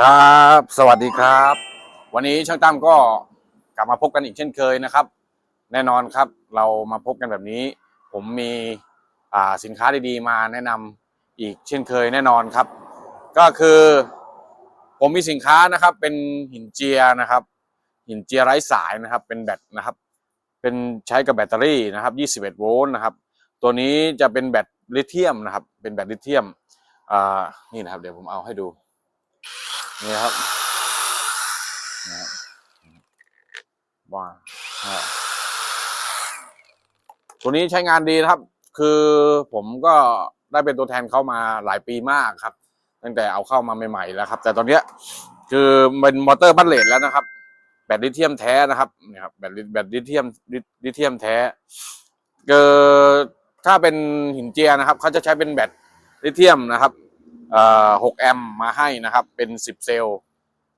ครับ สวัสดีครับ วันนี้ช่างตั้มก็กลับมาพบกันอีกเช่นเคยนะครับ แน่นอนครับเรามาพบกันแบบนี้ ผมมีอ่าสินค้าดีๆมาแนะนำอีกเช่นเคยแน่นอนครับ ก็คือผมมีสินค้านะครับ เป็นหินเจียนะครับ หินเจียไร้สายนะครับ เป็นแบตนะครับ เป็นใช้กับแบตเตอรี่นะครับ 21 โวลต์นะครับ ตัวนี้จะเป็นแบตลิเธียมนะครับ เป็นแบตลิเธียมอ่านี่นะครับ เดี๋ยวผมเอาให้ดู นี่ครับนะว่าตัวนี้ใช้งานดีนะครับ คือผมก็ได้เป็นตัวแทนเข้ามาหลายปีมากครับ ตั้งแต่เอาเข้ามาใหม่ๆแล้วครับ แต่ตอนเนี้ยคือเป็นมอเตอร์บัตเลตแล้วนะครับ แบตลิเธียมแท้นะครับนี่ครับแบตลิแบตลิเธียมลิลิเธียมแท้เกิดถ้าเป็นหินเจียนะครับเขาจะใช้เป็นแบตลิเธียมนะครับ เอ่อ6แอมมาให้นะครับ เป็น10เซล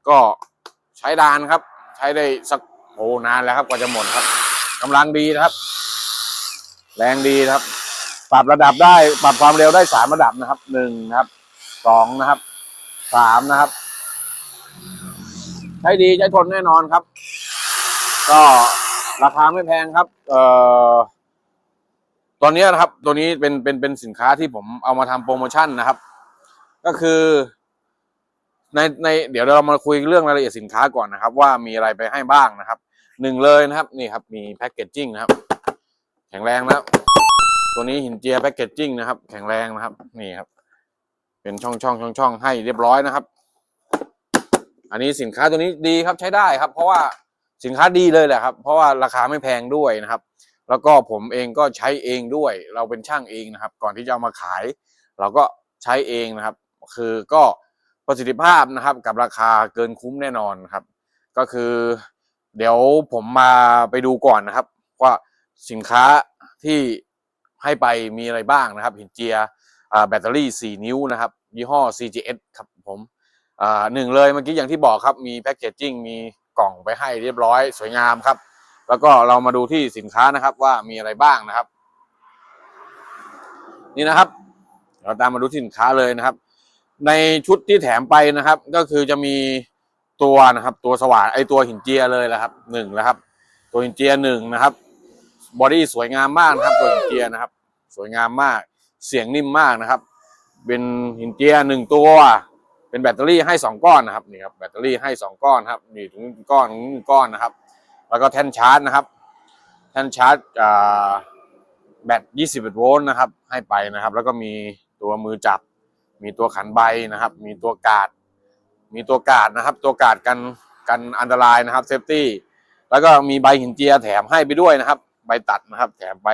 ก็ใช้ดานครับ ใช้ได้สักโอ้นานแล้วครับกว่าจะหมดครับกำลังดีนะครับ แรงดีครับ ปรับระดับได้ปรับความเร็วได้สามระดับนะครับหนึ่งนะครับสองนะครับสามนะครับ ใช้ดีใช้ทนแน่นอนครับ ก็ราคาไม่แพงครับ เอ่อตอนนี้นะครับ ตัวนี้เป็นเป็นเป็นสินค้าที่ผมเอามาทำโปรโมชั่นนะครับ ก็คือ ในในเดี๋ยวเรามาคุยเรื่องรายละเอียดสินค้าก่อนนะครับ ว่ามีอะไรไปให้บ้างนะครับหนึ่งเลยนะครับนี่ครับมีแพ็กเกจจิ้งนะครับ แข็งแรงนะครับตัวนี้หินเจียแพ็กเกจจิ้งนะครับ แข็งแรงนะครับ นี่ครับ เป็นช่องช่องช่องช่องให้เรียบร้อยนะครับ อันนี้สินค้าตัวนี้ดีครับใช้ได้ครับ เพราะว่าสินค้าดีเลยแหละครับ เพราะว่าราคาไม่แพงด้วยนะครับ แล้วก็ผมเองก็ใช้เองด้วย เราเป็นช่างเองนะครับ ก่อนที่จะเอามาขาย เราก็ใช้เองนะครับ คือก็ประสิทธิภาพนะครับ กับราคาเกินคุ้มแน่นอนครับ ก็คือ เดี๋ยวผมมาไปดูก่อนนะครับ ว่าสินค้าที่ให้ไปมีอะไรบ้างนะครับหินเจียแบตเตอรี่ 4 นิ้วนะครับ ยี่ห้อ CGS ครับผมอ่าหนึ่งเลยเมื่อกี้อย่างที่บอกครับ มีแพคเกจจิ้งมีกล่องไปให้เรียบร้อยสวยงามครับ แล้วก็เรามาดูที่สินค้านะครับว่ามีอะไรบ้างนะครับ นี่นะครับ เราตามมาดูที่สินค้าเลยนะครับ ในชุดที่แถมไปนะครับ ก็คือจะมีตัวนะครับ ตัวสว่านไอตัวหินเจียเลยแหละครับหนึ่งนะครับ ตัวหินเจียหนึ่งนะครับบอดี้สวยงามมากนะครับ ตัวหินเจียนะครับ สวยงามมากเสียงนิ่มมากนะครับ เป็นหินเจียหนึ่งตัว เป็นแบตเตอรี่ให้สองก้อนนะครับนี่ครับแบตเตอรี่ให้สองก้อนครับนี่ถึงก้อนถึงก้อนนะครับ แล้วก็แท่นชาร์จนะครับ แท่นชาร์จอ่าแบต21โวลต์นะครับ ให้ไปนะครับ แล้วก็มีตัวมือจับ มีตัวขันใบนะครับ มีตัวกาด มีตัวกาดนะครับ ตัวกาดกันกันอันตรายนะครับเซฟตี้แล้วก็มีใบหินเจียแถมให้ไปด้วยนะครับ ใบตัดนะครับ แถมไป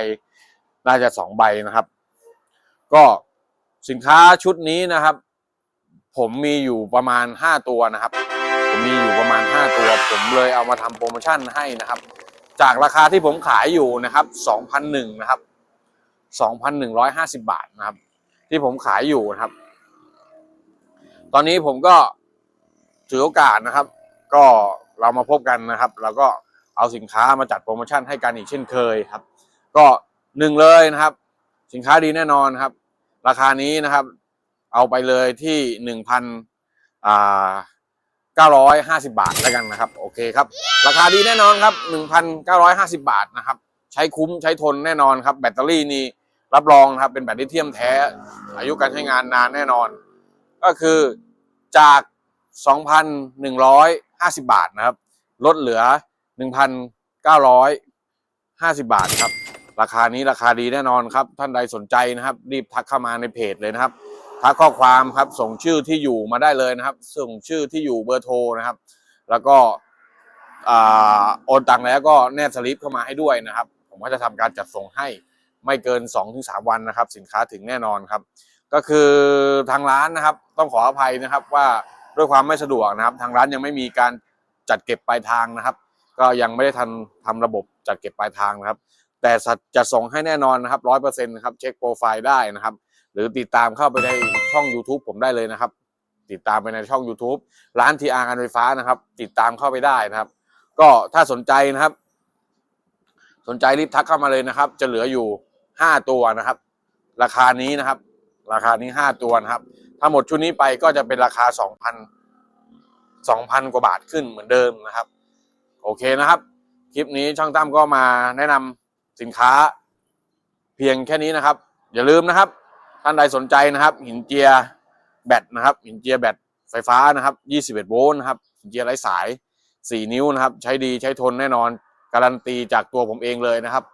น่าจะสองใบนะครับ ก็สินค้าชุดนี้นะครับ ผมมีอยู่ประมาณห้าตัวนะครับ ผมมีอยู่ประมาณ 5 ตัว ผมเลยเอามาทำโปรโมชั่นให้นะครับ จากราคาที่ผมขายอยู่นะครับ2,001นะครับ2,150 บาทนะครับ ที่ผมขายอยู่นะครับ ตอนนี้ผมก็ถือโอกาสนะครับ ก็เรามาพบกันนะครับแล้วก็เอาสินค้ามาจัดโปรโมชั่นให้กันอีกเช่นเคยครับ ก็หนึ่งเลยนะครับ สินค้าดีแน่นอนครับ ราคานี้นะครับ เอาไปเลยที่หนึ่งพันอ่า950 บาทแล้วกันนะครับ โอเคครับ ราคาดีแน่นอนครับ 1,950 บาทนะครับ ใช้คุ้มใช้ทนแน่นอนครับ แบตเตอรี่นี่รับรองนะครับเป็นแบตลิเธียมแท้ อายุการใช้งานนานแน่นอน ก็คือจาก 2,150 บาทนะครับ ลดเหลือ 1,950 บาทครับ ราคานี้ราคาดีแน่นอนครับ ท่านใดสนใจนะครับ รีบทักเข้ามาในเพจเลยนะครับ ทักข้อความครับ ส่งชื่อที่อยู่มาได้เลยนะครับ ส่งชื่อที่อยู่เบอร์โทรนะครับ แล้วก็อโอนตังค์แล้วก็แนบสลิปเข้ามาให้ด้วยนะครับ ผมก็จะทำการจัดส่งให้ไม่เกิน 2-3 วันนะครับ สินค้าถึงแน่นอนครับ ก็คือทางร้านนะครับ ต้องขออภัยนะครับว่าด้วยความไม่สะดวกนะครับ ทางร้านยังไม่มีการจัดเก็บปลายทางนะครับ ก็ยังไม่ได้ทันทำระบบจัดเก็บปลายทางนะครับ แต่จะส่งให้แน่นอนนะครับร้อยเปอร์เซ็นต์นะครับเช็คโปรไฟล์ได้นะครับ หรือติดตามเข้าไปในช่อง YouTube ผมได้เลยนะครับ ติดตามไปในช่อง YouTube ร้านทีอาร์การไฟฟ้านะครับ ติดตามเข้าไปได้นะครับ ก็ถ้าสนใจนะครับ สนใจรีบทักเข้ามาเลยนะครับ จะเหลืออยู่ห้าตัวนะครับ ราคานี้นะครับ ราคานี้ห้าตัวนะครับ ถ้าหมดชุดนี้ไปก็จะเป็นราคาสองพัน2,000กว่าบาทขึ้นเหมือนเดิมนะครับ โอเคนะครับ คลิปนี้ช่างตั้มก็มาแนะนำสินค้าเพียงแค่นี้นะครับ อย่าลืมนะครับ ท่านใดสนใจนะครับ หินเจียแบตนะครับ หินเจียแบตไฟฟ้านะครับ 21 โวลต์นะครับหินเจียไร้สาย 4 นิ้วนะครับ ใช้ดีใช้ทนแน่นอน การันตีจากตัวผมเองเลยนะครับ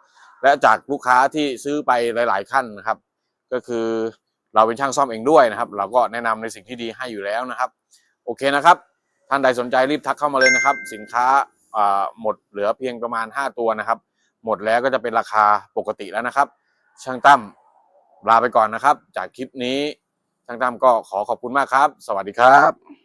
และจากลูกค้าที่ซื้อไปหลาย ๆ ขั้นนะครับ ก็คือ เราเป็นช่างซ่อมเองด้วยนะครับ เราก็แนะนำในสิ่งที่ดีให้อยู่แล้วนะครับ โอเคนะครับ ท่านใดสนใจรีบทักเข้ามาเลยนะครับ สินค้าอ่าหมดเหลือเพียงประมาณ 5 ตัวนะครับ หมดแล้วก็จะเป็นราคาปกติแล้วนะครับ ช่างตั้มลาไปก่อนนะครับ จากคลิปนี้ช่างตั้มก็ขอขอบคุณมากครับ สวัสดีครับ